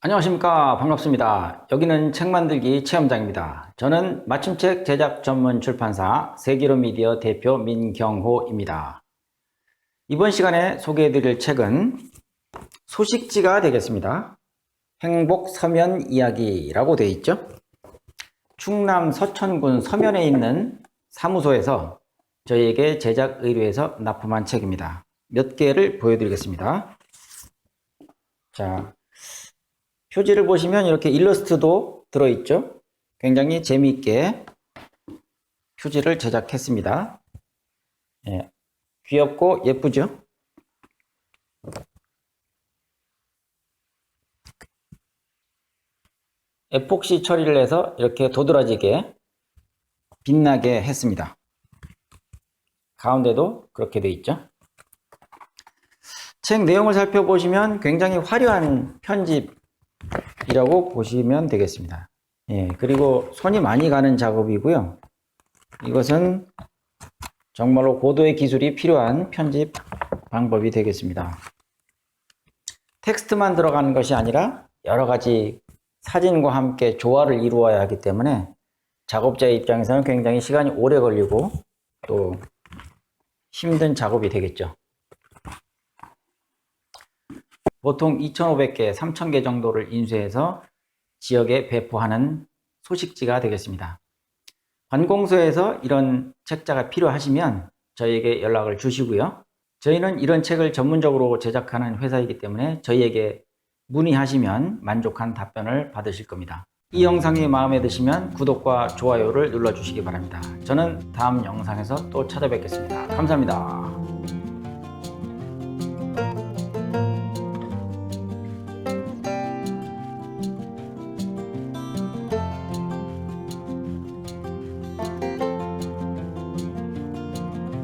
안녕하십니까. 반갑습니다. 여기는 책 만들기 체험장입니다. 저는 맞춤책 제작 전문 출판사 세기로 미디어 대표 민경호입니다. 이번 시간에 소개해 드릴 책은 소식지가 되겠습니다. 행복 서면 이야기라고 되어 있죠? 충남 서천군 서면에 있는 사무소에서 저희에게 제작 의뢰해서 납품한 책입니다. 몇 개를 보여드리겠습니다. 자 표지를 보시면 이렇게 일러스트도 들어있죠. 굉장히 재미있게 표지를 제작했습니다. 예, 귀엽고 예쁘죠. 에폭시 처리를 해서 이렇게 도드라지게 빛나게 했습니다. 가운데도 그렇게 돼 있죠. 책 내용을 살펴보시면 굉장히 화려한 편집 이라고 보시면 되겠습니다. 예, 그리고 손이 많이 가는 작업이고요. 이것은 정말로 고도의 기술이 필요한 편집 방법이 되겠습니다. 텍스트만 들어가는 것이 아니라 여러 가지 사진과 함께 조화를 이루어야 하기 때문에 작업자의 입장에서는 굉장히 시간이 오래 걸리고 또 힘든 작업이 되겠죠. 보통 2,500개, 3,000개 정도를 인쇄해서 지역에 배포하는 소식지가 되겠습니다. 관공서에서 이런 책자가 필요하시면 저희에게 연락을 주시고요. 저희는 이런 책을 전문적으로 제작하는 회사이기 때문에 저희에게 문의하시면 만족한 답변을 받으실 겁니다. 이 영상이 마음에 드시면 구독과 좋아요를 눌러주시기 바랍니다. 저는 다음 영상에서 또 찾아뵙겠습니다. 감사합니다.